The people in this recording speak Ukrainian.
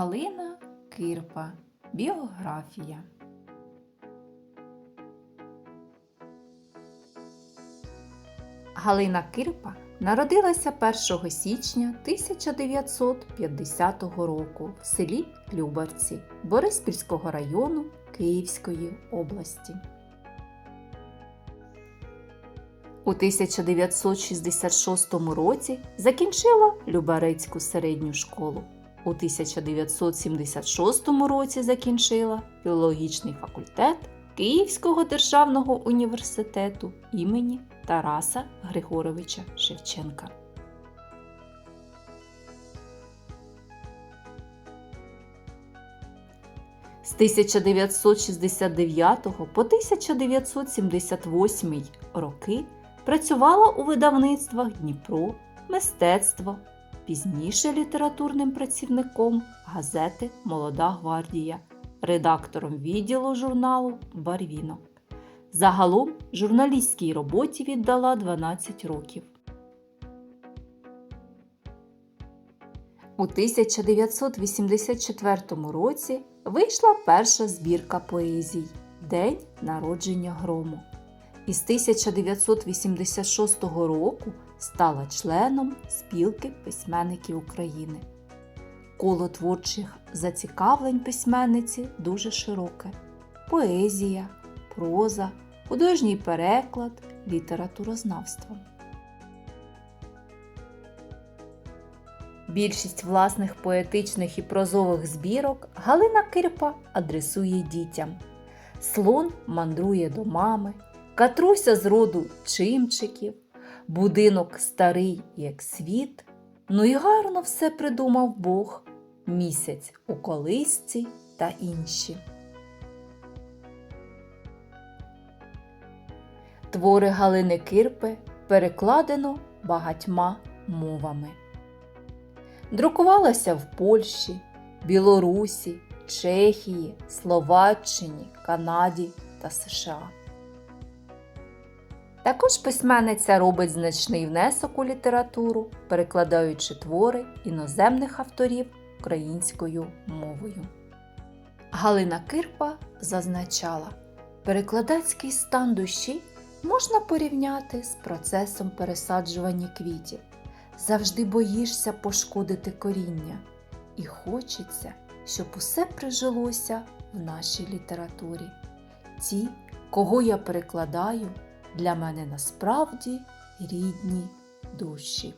Галина Кирпа. Біографія. Галина Кирпа народилася 1 січня 1950 року в селі Любарці Бориспільського району Київської області. У 1966 році закінчила Любарецьку середню школу. У 1976 році закінчила філологічний факультет Київського державного університету імені Тараса Григоровича Шевченка. З 1969 по 1978 роки працювала у видавництвах Дніпро, Мистецтво, пізніше літературним працівником газети Молода гвардія, редактором відділу журналу Барвінок. Загалом журналістській роботі віддала 12 років. У 1984 році вийшла перша збірка поезій День народження грому. Із 1986 року стала членом спілки письменників України. Коло творчих зацікавлень письменниці дуже широке: поезія, проза, художній переклад, літературознавство. Більшість власних поетичних і прозових збірок Галина Кирпа адресує дітям. Слон мандрує до мами, катруся з роду чимчиків, будинок старий, як світ. Ну і гарно все придумав Бог, місяць у колисці та інші. Твори Галини Кирпи перекладено багатьма мовами. Друкувалася в Польщі, Білорусі, Чехії, Словаччині, Канаді та США. Також письменниця робить значний внесок у літературу, перекладаючи твори іноземних авторів українською мовою. Галина Кирпа зазначала, перекладацький стан душі можна порівняти з процесом пересаджування квітів. Завжди боїшся пошкодити коріння, і хочеться, щоб усе прижилося в нашій літературі. Ті, кого я перекладаю, для мене насправді рідні душі.